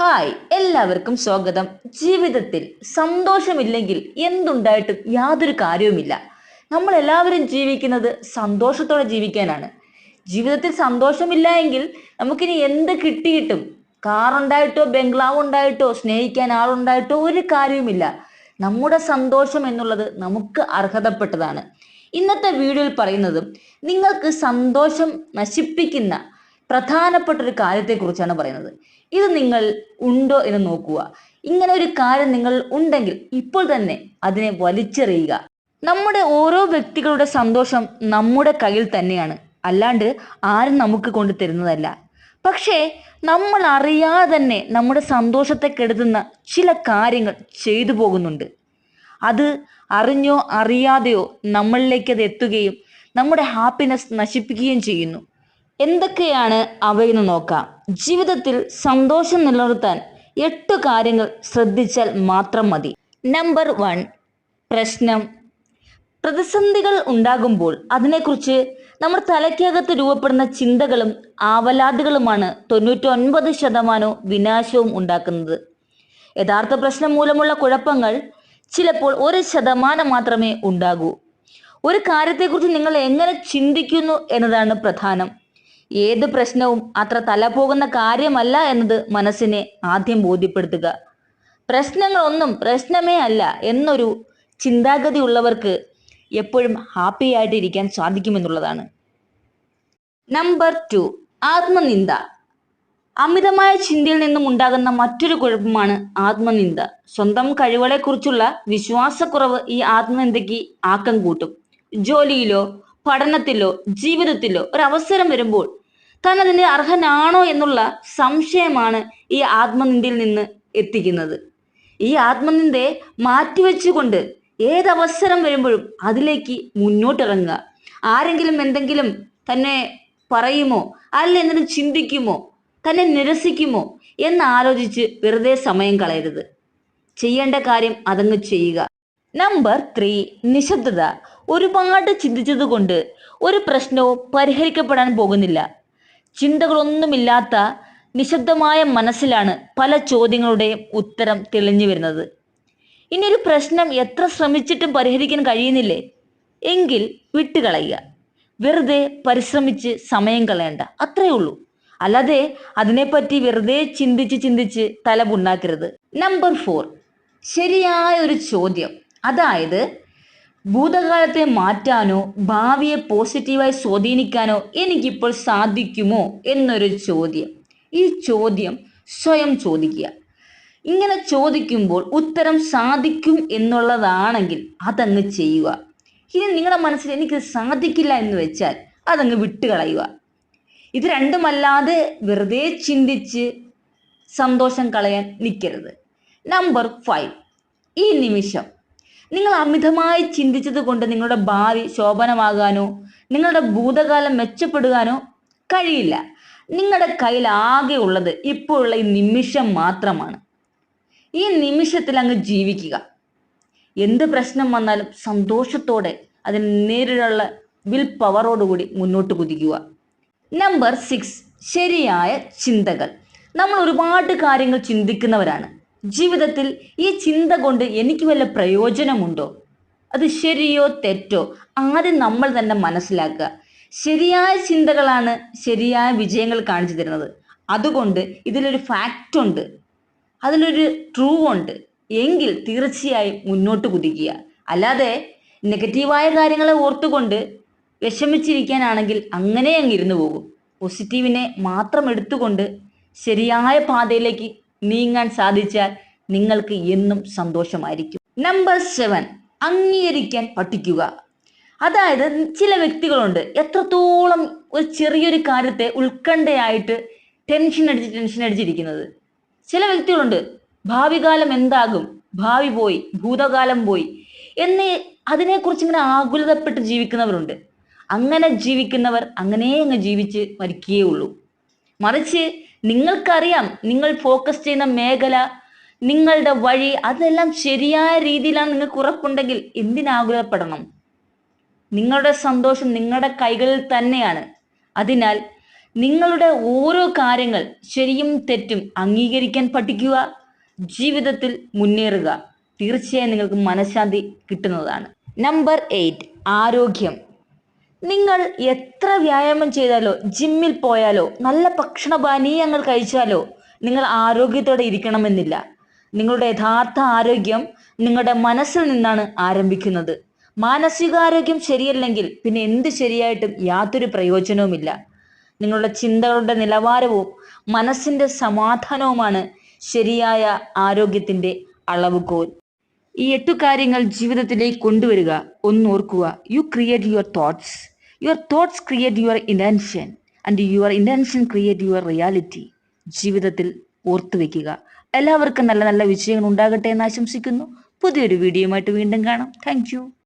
Hi എല്ലാവർക്കും സ്വാഗതം. ജീവിതത്തിൽ സന്തോഷമില്ലെങ്കിൽ എന്തുണ്ടായിട്ടും യാതൊരു കാര്യവുമില്ല. നമ്മൾ എല്ലാവരും ജീവിക്കുന്നത് സന്തോഷത്തോടെ ജീവിക്കാനാണ്. ജീവിതത്തിൽ സന്തോഷമില്ല എങ്കിൽ നമുക്കിനി എന്ത് കിട്ടിയിട്ടും കാറുണ്ടായിട്ടോ ബംഗ്ലാവ് ഉണ്ടായിട്ടോ സ്നേഹിക്കാൻ ആളുണ്ടായിട്ടോ ഒരു കാര്യവുമില്ല. നമ്മുടെ സന്തോഷം എന്നുള്ളത് നമുക്ക് അർഹതപ്പെട്ടതാണ്. ഇന്നത്തെ വീഡിയോയിൽ പറയുന്നതും നിങ്ങൾക്ക് സന്തോഷം നശിപ്പിക്കുന്ന പ്രധാനപ്പെട്ട ഒരു കാര്യത്തെക്കുറിച്ചാണ് പറയുന്നത്. ഇത് നിങ്ങൾ ഉണ്ടോ എന്ന് നോക്കുക. ഇങ്ങനെ ഒരു കാര്യം നിങ്ങൾ ഉണ്ടെങ്കിൽ ഇപ്പോൾ തന്നെ അതിനെ വലിച്ചെറിയുക. നമ്മുടെ ഓരോ വ്യക്തികളുടെ സന്തോഷം നമ്മുടെ കയ്യിൽ തന്നെയാണ്. അല്ലാണ്ട് ആരും നമുക്ക് കൊണ്ട് തരുന്നതല്ല. പക്ഷേ നമ്മൾ അറിയാതെ തന്നെ നമ്മുടെ സന്തോഷത്തെ കെടുത്തുന്ന ചില കാര്യങ്ങൾ ചെയ്തു പോകുന്നുണ്ട്. അത് അറിഞ്ഞോ അറിയാതെയോ നമ്മളിലേക്ക് അത് എത്തുകയും നമ്മുടെ ഹാപ്പിനെസ് നശിപ്പിക്കുകയും ചെയ്യുന്നു. എന്തൊക്കെയാണ് അവയെന്ന് നോക്കാം. ജീവിതത്തിൽ സന്തോഷം നിലനിർത്താൻ എട്ട് കാര്യങ്ങൾ ശ്രദ്ധിച്ചാൽ മാത്രം മതി. നമ്പർ വൺ പ്രശ്നം. പ്രതിസന്ധികൾ ഉണ്ടാകുമ്പോൾ അതിനെക്കുറിച്ച് നമ്മുടെ തലയ്ക്കകത്ത് രൂപപ്പെടുന്ന ചിന്തകളും ആവലാതികളുമാണ് തൊണ്ണൂറ്റൊൻപത് ശതമാനവും വിനാശവും ഉണ്ടാക്കുന്നത്. യഥാർത്ഥ പ്രശ്നം മൂലമുള്ള കുഴപ്പങ്ങൾ ചിലപ്പോൾ ഒരു ശതമാനം മാത്രമേ ഉണ്ടാകൂ. ഒരു കാര്യത്തെക്കുറിച്ച് നിങ്ങൾ എങ്ങനെ ചിന്തിക്കുന്നു എന്നതാണ് പ്രധാനം. ഏത് പ്രശ്നവും അത്ര തല പോകുന്ന കാര്യമല്ല എന്നത് മനസ്സിനെ ആദ്യം ബോധ്യപ്പെടുത്തുക. പ്രശ്നങ്ങളൊന്നും പ്രശ്നമേ അല്ല എന്നൊരു ചിന്താഗതി ഉള്ളവർക്ക് എപ്പോഴും ഹാപ്പി ആയിട്ടിരിക്കാൻ സാധിക്കുമെന്നുള്ളതാണ്. നമ്പർ ടു ആത്മനിന്ദ. അമിതമായ ചിന്തയിൽ നിന്നും ഉണ്ടാകുന്ന മറ്റൊരു കുഴപ്പമാണ് ആത്മനിന്ദ. സ്വന്തം കഴിവുകളെക്കുറിച്ചുള്ള വിശ്വാസക്കുറവ് ഈ ആത്മനിന്ദയ്ക്ക് ആക്കം കൂട്ടും. ജോലിയിലോ പഠനത്തിലോ ജീവിതത്തിലോ ഒരു അവസരം വരുമ്പോൾ താൻ അതിന് അർഹനാണോ എന്നുള്ള സംശയമാണ് ഈ ആത്മനിന്ദയിൽ നിന്ന് എത്തിക്കുന്നത്. ഈ ആത്മനിന്ദയെ മാറ്റിവെച്ചുകൊണ്ട് ഏതവസരം വരുമ്പോഴും അതിലേക്ക് മുന്നോട്ടിറങ്ങുക. ആരെങ്കിലും എന്തെങ്കിലും തന്നെ പറയുമോ? അല്ല എന്തെങ്കിലും ചിന്തിക്കുമോ? തന്നെ നിരസിക്കുമോ? എന്നാലോചിച്ച് വെറുതെ സമയം കളയരുത്. ചെയ്യേണ്ട കാര്യം അതങ്ങ് ചെയ്യുക. നമ്പർ ത്രീ നിശബ്ദത. ഒരുപാട് ചിന്തിച്ചത് കൊണ്ട് ഒരു പ്രശ്നവും പരിഹരിക്കപ്പെടാൻ പോകുന്നില്ല. ചിന്തകളൊന്നുമില്ലാത്ത നിശബ്ദമായ മനസ്സിലാണ് പല ചോദ്യങ്ങളുടെയും ഉത്തരം തെളിഞ്ഞു വരുന്നത്. ഇനി ഒരു പ്രശ്നം എത്ര ശ്രമിച്ചിട്ടും പരിഹരിക്കാൻ കഴിയുന്നില്ലേ? എങ്കിൽ വിട്ടുകളയുക. വെറുതെ പരിശ്രമിച്ച് സമയം കളയണ്ട. അത്രയേ ഉള്ളൂ. അല്ലാതെ അതിനെപ്പറ്റി വെറുതെ ചിന്തിച്ച് ചിന്തിച്ച് തല നമ്പർ ഫോർ. ശരിയായ ഒരു ചോദ്യം. അതായത് ഭൂതകാലത്തെ മാറ്റാനോ ഭാവിയെ പോസിറ്റീവായി സ്വാധീനിക്കാനോ എനിക്കിപ്പോൾ സാധിക്കുമോ എന്നൊരു ചോദ്യം. ഈ ചോദ്യം സ്വയം ചോദിക്കുക. ഇങ്ങനെ ചോദിക്കുമ്പോൾ ഉത്തരം സാധിക്കും എന്നുള്ളതാണെങ്കിൽ അതങ്ങ് ചെയ്യുക. ഇനി നിങ്ങളുടെ മനസ്സിൽ എനിക്ക് സാധിക്കില്ല എന്ന് വെച്ചാൽ അതങ്ങ് വിട്ടുകളയുക. ഇത് രണ്ടുമല്ലാതെ വെറുതെ ചിന്തിച്ച് സന്തോഷം കളയാൻ നിൽക്കരുത്. നമ്പർ ഫൈവ് ഈ നിമിഷം നിങ്ങൾ അമിതമായി ചിന്തിച്ചത് കൊണ്ട് നിങ്ങളുടെ ഭാവി ശോഭനമാകാനോ നിങ്ങളുടെ ഭൂതകാലം മെച്ചപ്പെടുവാനോ കഴിയില്ല. നിങ്ങളുടെ കയ്യിൽ ആകെ ഉള്ളത് ഇപ്പോഴുള്ള ഈ നിമിഷം മാത്രമാണ്. ഈ നിമിഷത്തിൽ അങ്ങ് ജീവിക്കുക. എന്ത് പ്രശ്നം വന്നാലും സന്തോഷത്തോടെ അതിന് നേരിടാനുള്ള വിൽ പവറോടുകൂടി മുന്നോട്ട് കുതിക്കുക. നമ്പർ സിക്സ് ശരിയായ ചിന്തകൾ. നമ്മൾ ഒരുപാട് കാര്യങ്ങൾ ചിന്തിക്കുന്നവരാണ്. ജീവിതത്തിൽ ഈ ചിന്ത കൊണ്ട് എനിക്ക് വല്ല പ്രയോജനമുണ്ടോ? അത് ശരിയോ തെറ്റോ? ആദ്യം നമ്മൾ തന്നെ മനസ്സിലാക്കുക. ശരിയായ ചിന്തകളാണ് ശരിയായ വിജയങ്ങൾ കാണിച്ചു തരുന്നത്. അതുകൊണ്ട് ഇതിലൊരു ഫാക്റ്റ് ഉണ്ട്. അതിലൊരു ട്രൂ ഉണ്ട്. എങ്കിൽ തീർച്ചയായും മുന്നോട്ട് കുതിക്കുക. അല്ലാതെ നെഗറ്റീവായ കാര്യങ്ങളെ ഓർത്തുകൊണ്ട് വിഷമിച്ചിരിക്കാനാണെങ്കിൽ അങ്ങനെ അങ്ങ് ഇരുന്നു പോകും. പോസിറ്റീവിനെ മാത്രം എടുത്തുകൊണ്ട് ശരിയായ പാതയിലേക്ക് നീങ്ങാൻ സാധിച്ചാൽ നിങ്ങൾക്ക് എന്നും സന്തോഷമായിരിക്കും. നമ്പർ സെവൻ അംഗീകരിക്കാൻ പഠിക്കുക. അതായത് ചില വ്യക്തികളുണ്ട് എത്രത്തോളം ഒരു ചെറിയൊരു കാര്യത്തെ ഉത്കണ്ഠയായിട്ട് ടെൻഷൻ അടിച്ച് ടെൻഷൻ അടിച്ചിരിക്കുന്നത് ചില വ്യക്തികളുണ്ട് ഭാവി കാലം എന്താകും ഭാവി പോയി ഭൂതകാലം പോയി എന്ന് അതിനെക്കുറിച്ച് ഇങ്ങനെ ആകുലതപ്പെട്ട് ജീവിക്കുന്നവരുണ്ട്. അങ്ങനെ ജീവിക്കുന്നവർ അങ്ങനെ അങ്ങ് ജീവിച്ച് മരിക്കുകയേ ഉള്ളൂ. മറിച്ച് നിങ്ങൾക്കറിയാം നിങ്ങൾ ഫോക്കസ് ചെയ്യുന്ന മേഖല നിങ്ങളുടെ വഴി അതെല്ലാം ശരിയായ രീതിയിലാണ് നിങ്ങൾക്ക് ഉറപ്പുണ്ടെങ്കിൽ എന്തിനാകുലപ്പെടണം നിങ്ങളുടെ സന്തോഷം നിങ്ങളുടെ കൈകളിൽ തന്നെയാണ്. അതിനാൽ നിങ്ങളുടെ ഓരോ കാര്യങ്ങൾ ശരിയും തെറ്റും അംഗീകരിക്കാൻ പഠിക്കുക ജീവിതത്തിൽ മുന്നേറുക. തീർച്ചയായും നിങ്ങൾക്ക് മനഃശാന്തി കിട്ടുന്നതാണ്. നമ്പർ എയ്റ്റ് ആരോഗ്യം. നിങ്ങൾ എത്ര വ്യായാമം ചെയ്താലോ ജിമ്മിൽ പോയാലോ നല്ല ഭക്ഷണ പാനീയങ്ങൾ കഴിച്ചാലോ നിങ്ങൾ ആരോഗ്യത്തോടെ ഇരിക്കണമെന്നില്ല. നിങ്ങളുടെ യഥാർത്ഥ ആരോഗ്യം നിങ്ങളുടെ മനസ്സിൽ നിന്നാണ് ആരംഭിക്കുന്നത്. മാനസികാരോഗ്യം ശരിയല്ലെങ്കിൽ പിന്നെ എന്ത് ശരിയായിട്ടും യാതൊരു പ്രയോജനവുമില്ല. നിങ്ങളുടെ ചിന്തകളുടെ നിലവാരവും മനസ്സിന്റെ സമാധാനവുമാണ് ശരിയായ ആരോഗ്യത്തിന്റെ അളവുകോൽ. ഈ എട്ടു കാര്യങ്ങൾ ജീവിതത്തിലേക്ക് കൊണ്ടുവരിക. ഒന്നോർക്കുക you create your thoughts your thoughts create your intention and your intention create your reality ജീവിതത്തിൽ ഓർത്തു വെക്കുക. എല്ലാവർക്കും നല്ല നല്ല വിജയങ്ങൾ ഉണ്ടാകട്ടെ എന്ന് ആശംസിക്കുന്നു. പുതിയൊരു വീഡിയോയുമായിട്ട് വീണ്ടും കാണാം. താങ്ക്